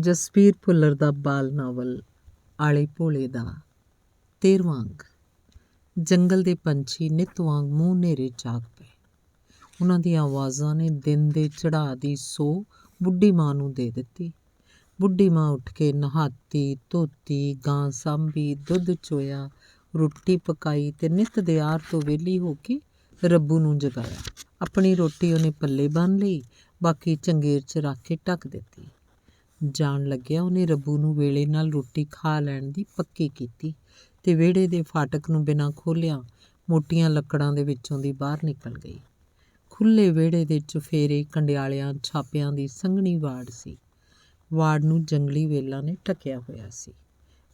ਜਸਬੀਰ ਭੁੱਲਰ ਦਾ ਬਾਲ ਨਾਵਲ, ਆਲੇ ਭੋਲੇ ਦਾ। ਤੇਰਵਾਂ ਅੰਕ ਜੰਗਲ ਦੇ ਪੰਛੀ ਨਿੱਤ ਵਾਂਗ ਮੂੰਹ ਨੇਰੇ ਜਾਗ ਪਏ। ਉਹਨਾਂ ਦੀਆਂ ਆਵਾਜ਼ਾਂ ਨੇ ਦਿਨ ਦੇ ਚੜ੍ਹਾਅ ਦੀ ਸੋ ਬੁੱਢੀ ਮਾਂ ਨੂੰ ਦੇ ਦਿੱਤੀ। ਬੁੱਢੀ ਮਾਂ ਉੱਠ ਕੇ ਨਹਾਤੀ, ਧੋਤੀ, ਗਾਂ ਸਾਂਭੀ, ਦੁੱਧ ਚੋਇਆ, ਰੋਟੀ ਪਕਾਈ ਤੇ ਨਿੱਤ ਦੇ ਆਰ ਤੋਂ ਵਿਹਲੀ ਹੋ ਕੇ ਰੱਬੂ ਨੂੰ ਜਗਾਇਆ। ਆਪਣੀ ਰੋਟੀ ਉਹਨੇ ਪੱਲੇ ਬੰਨ ਲਈ, ਬਾਕੀ ਚੰਗੇਰ 'ਚ ਰੱਖ ਕੇ ਢੱਕ ਦਿੱਤੀ। ਜਾਣ ਲੱਗਿਆ, ਉਹਨੇ ਰੱਬੂ ਨੂੰ ਵੇਲੇ ਨਾਲ ਰੋਟੀ ਖਾ ਲੈਣ ਦੀ ਪੱਕੀ ਕੀਤੀ ਤੇ ਵਿਹੜੇ ਦੇ ਫਾਟਕ ਨੂੰ ਬਿਨਾਂ ਖੋਲਿਆ ਮੋਟੀਆਂ ਲੱਕੜਾਂ ਦੇ ਵਿੱਚੋਂ ਦੀ ਬਾਹਰ ਨਿਕਲ ਗਈ। ਖੁੱਲੇ ਵਿਹੜੇ ਦੇ ਚੁਫੇਰੇ ਕੰਡਿਆਲਿਆਂ, ਛਾਪਿਆਂ ਦੀ ਸੰਘਣੀ ਵਾੜ ਸੀ। ਵਾੜ ਨੂੰ ਜੰਗਲੀ ਵੇਲਾਂ ਨੇ ਟਕਿਆ ਹੋਇਆ ਸੀ।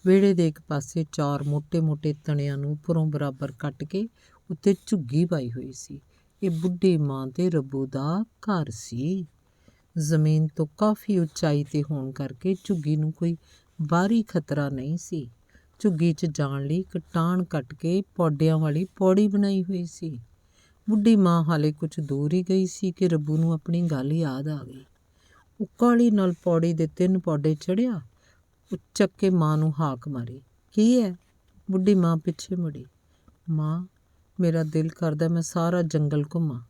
ਵਿਹੜੇ ਦੇ ਇੱਕ ਪਾਸੇ ਚਾਰ ਮੋਟੇ ਮੋਟੇ ਤਣਿਆਂ ਨੂੰ ਪਰੋਂ ਬਰਾਬਰ ਕੱਟ ਕੇ ਉੱਤੇ ਝੁੱਗੀ ਪਾਈ ਹੋਈ ਸੀ। ਇਹ ਬੁੱਢੀ ਮਾਂ ਤੇ ਰੱਬੂ ਦਾ ਘਰ ਸੀ। ਜ਼ਮੀਨ ਤੋਂ ਕਾਫੀ ਉਚਾਈ ਤੇ ਹੋਣ ਕਰਕੇ ਝੁੱਗੀ ਨੂੰ ਕੋਈ ਬਾਹਰੀ ਖਤਰਾ ਨਹੀਂ ਸੀ। ਝੁੱਗੀ 'ਚ ਜਾਣ ਲਈ ਇੱਕ ਟਾਹਣ ਕੱਟ ਕੇ ਪੌਡਿਆਂ ਵਾਲੀ ਪੌੜੀ ਬਣਾਈ ਹੋਈ ਸੀ। ਬੁੱਢੀ ਮਾਂ ਹਾਲੇ ਕੁਝ ਦੂਰ ਹੀ ਗਈ ਸੀ ਕਿ ਰੱਬੂ ਨੂੰ ਆਪਣੀ ਗੱਲ ਯਾਦ ਆ ਗਈ। ਉਹ ਕਾਹਲੀ ਨਾਲ ਪੌੜੀ ਦੇ ਤਿੰਨ ਪੌਡੇ ਚੜਿਆ ਉਹ ਚੱਕ ਕੇ ਮਾਂ ਨੂੰ ਹਾਕ ਮਾਰੀ। ਕੀ ਹੈ ਬੁੱਢੀ ਮਾਂ ਪਿੱਛੇ ਮੁੜੀ। ਮਾਂ, ਮੇਰਾ ਦਿਲ ਕਰਦਾ ਮੈਂ ਸਾਰਾ ਜੰਗਲ ਘੁੰਮਾਂ।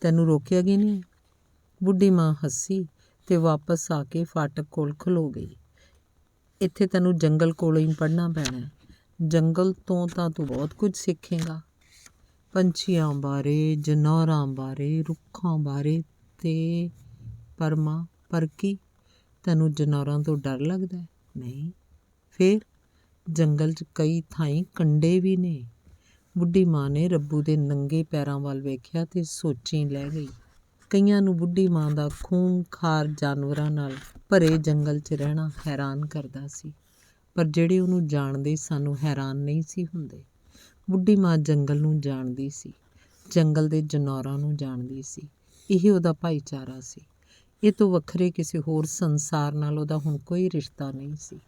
ਤੈਨੂੰ ਰੋਕਿਆ ਕੀ ਨਹੀਂ? ਬੁੱਢੀ ਮਾਂ ਹੱਸੀ ਤੇ ਵਾਪਸ ਆ ਕੇ ਫਾਟਕ ਕੋਲ ਖਲੋ ਗਈ। ਇੱਥੇ ਤੈਨੂੰ ਜੰਗਲ ਕੋਲੋਂ ਹੀ ਪੜ੍ਹਨਾ ਪੈਣਾ ਜੰਗਲ ਤੋਂ ਤਾਂ ਤੂੰ ਬਹੁਤ ਕੁਝ ਸਿੱਖੇਗਾ। ਪੰਛੀਆਂ ਬਾਰੇ, ਜਨੌਰਾਂ ਬਾਰੇ, ਰੁੱਖਾਂ ਬਾਰੇ ਤੇ ਪਰਮਾ ਪਰ ਕੀ? ਤੈਨੂੰ ਜਨੌਰਾਂ ਤੋਂ ਡਰ ਲੱਗਦਾ ਨਹੀਂ। ਫੇਰ? ਜੰਗਲ 'ਚ ਕਈ ਥਾਈਂ ਕੰਡੇ ਵੀ ਨੇ। ਬੁੱਢੀ ਮਾਂ ਨੇ ਰੱਬੂ ਦੇ ਨੰਗੇ ਪੈਰਾਂ ਵੱਲ ਵੇਖਿਆ ਤੇ ਸੋਚੀ ਲੈ ਗਈ। ਕਈਆਂ ਨੂੰ ਬੁੱਢੀ ਮਾਂ ਦਾ ਖੂੰਖਾਰ ਜਾਨਵਰਾਂ ਨਾਲ ਭਰੇ ਜੰਗਲ 'ਚ ਰਹਿਣਾ ਹੈਰਾਨ ਕਰਦਾ ਸੀ। ਪਰ ਜਿਹੜੇ ਉਹਨੂੰ ਜਾਣਦੇ ਸਾਨੂੰ ਹੈਰਾਨ ਨਹੀਂ ਸੀ ਹੁੰਦੇ। ਬੁੱਢੀ ਮਾਂ ਜੰਗਲ ਨੂੰ ਜਾਣਦੀ ਸੀ, ਜੰਗਲ ਦੇ ਜਨੌਰਾਂ ਨੂੰ ਜਾਣਦੀ ਸੀ। ਇਹ ਉਹਦਾ ਭਾਈਚਾਰਾ ਸੀ। ਇਹ ਤੋਂ ਵੱਖਰੇ ਕਿਸੇ ਹੋਰ ਸੰਸਾਰ ਨਾਲ ਉਹਦਾ ਹੁਣ ਕੋਈ ਰਿਸ਼ਤਾ ਨਹੀਂ ਸੀ।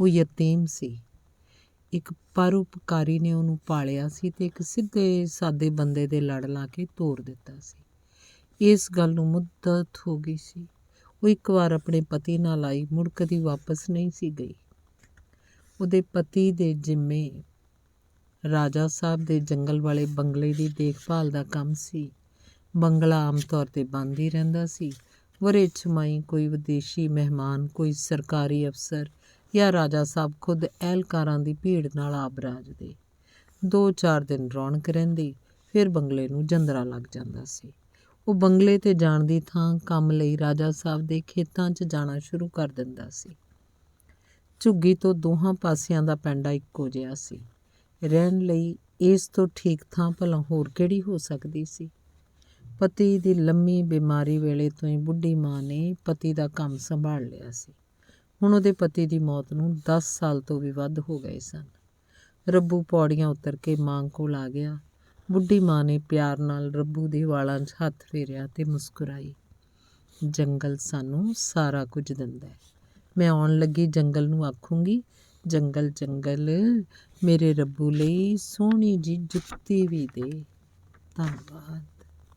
ਉਹ ਯਤੀਮ ਸੀ। ਇੱਕ ਪਰਉਪਕਾਰੀ ਨੇ ਉਹਨੂੰ ਪਾਲਿਆ ਸੀ ਤੇ ਇੱਕ ਸਿੱਧੇ ਸਾਦੇ ਬੰਦੇ ਦੇ ਲੜ ਲਾ ਕੇ ਤੋਰ ਦਿੱਤਾ ਸੀ। ਇਸ ਗੱਲ ਨੂੰ ਮੁੱਦਤ ਹੋ ਗਈ ਸੀ। ਉਹ ਇੱਕ ਵਾਰ ਆਪਣੇ ਪਤੀ ਨਾਲ ਆਈ, ਮੁੜ ਕਦੀ ਵਾਪਸ ਨਹੀਂ ਸੀ ਗਈ। ਉਹਦੇ ਪਤੀ ਦੇ ਜਿੰਮੇ ਰਾਜਾ ਸਾਹਿਬ ਦੇ ਜੰਗਲ ਵਾਲੇ ਬੰਗਲੇ ਦੀ ਦੇਖਭਾਲ ਦਾ ਕੰਮ ਸੀ। ਬੰਗਲਾ ਆਮ ਤੌਰ ਤੇ ਬੰਦ ਹੀ ਰਹਿੰਦਾ ਸੀ। ਵਰੇ ਛਮਾਈ ਕੋਈ ਵਿਦੇਸ਼ੀ ਮਹਿਮਾਨ, ਕੋਈ ਸਰਕਾਰੀ ਅਫਸਰ ਜਾਂ ਰਾਜਾ ਸਾਹਿਬ ਖੁਦ ਅਹਿਲਕਾਰਾਂ ਦੀ ਭੀੜ ਨਾਲ ਆਬਰਾਜਦੇ ਦੋ ਚਾਰ ਦਿਨ ਰੌਣਕ ਰਹਿੰਦੀ, ਫਿਰ ਬੰਗਲੇ ਨੂੰ ਜੰਦਰਾ ਲੱਗ ਜਾਂਦਾ ਸੀ। ਉਹ ਬੰਗਲੇ ਤੇ ਜਾਣ ਦੀ ਥਾਂ ਕੰਮ ਲਈ ਰਾਜਾ ਸਾਹਿਬ ਦੇ ਖੇਤਾਂ 'ਚ ਜਾਣਾ ਸ਼ੁਰੂ ਕਰ ਦਿੰਦਾ ਸੀ। ਝੁੱਗੀ ਤੋਂ ਦੋਹਾਂ ਪਾਸਿਆਂ ਦਾ ਪੈਂਡਾ ਇੱਕੋ ਜਿਹਾ ਸੀ। ਰਹਿਣ ਲਈ ਇਸ ਤੋਂ ਠੀਕ ਥਾਂ ਭਲਾ ਹੋਰ ਕਿਹੜੀ ਹੋ ਸਕਦੀ ਸੀ? ਪਤੀ ਦੀ ਲੰਮੀ ਬਿਮਾਰੀ ਵੇਲੇ ਤੋਂ ਹੀ ਬੁੱਢੀ ਮਾਂ ਨੇ ਪਤੀ ਦਾ ਕੰਮ ਸੰਭਾਲ ਲਿਆ ਸੀ। ਹੁਣ ਉਹਦੇ ਪਤੀ ਦੀ ਮੌਤ ਨੂੰ 10 ਸਾਲ ਤੋਂ ਵੀ ਵੱਧ ਹੋ ਗਏ ਸਨ। ਰੱਬੂ ਪੌੜੀਆਂ ਉਤਰ ਕੇ ਮਾਂ ਕੋਲ ਆ ਗਿਆ। ਬੁੱਢੀ ਮਾਂ ਨੇ ਪਿਆਰ ਨਾਲ ਰੱਬੂ ਦੇ ਵਾਲਾਂ 'ਚ ਹੱਥ ਫੇਰਿਆ ਤੇ ਮੁਸਕਰਾਈ। ਜੰਗਲ ਸਾਨੂੰ ਸਾਰਾ ਕੁਝ ਦਿੰਦਾ ਹੈ। ਮੈਂ ਆਉਣ ਲੱਗੀ ਜੰਗਲ ਨੂੰ ਆਖੂੰਗੀ, ਜੰਗਲ ਜੰਗਲ, ਮੇਰੇ ਰੱਬੂ ਲਈ ਸੋਹਣੀ ਜੀ ਜੁੱਤੀ ਵੀ ਦੇ। ਧੰਨਵਾਦ।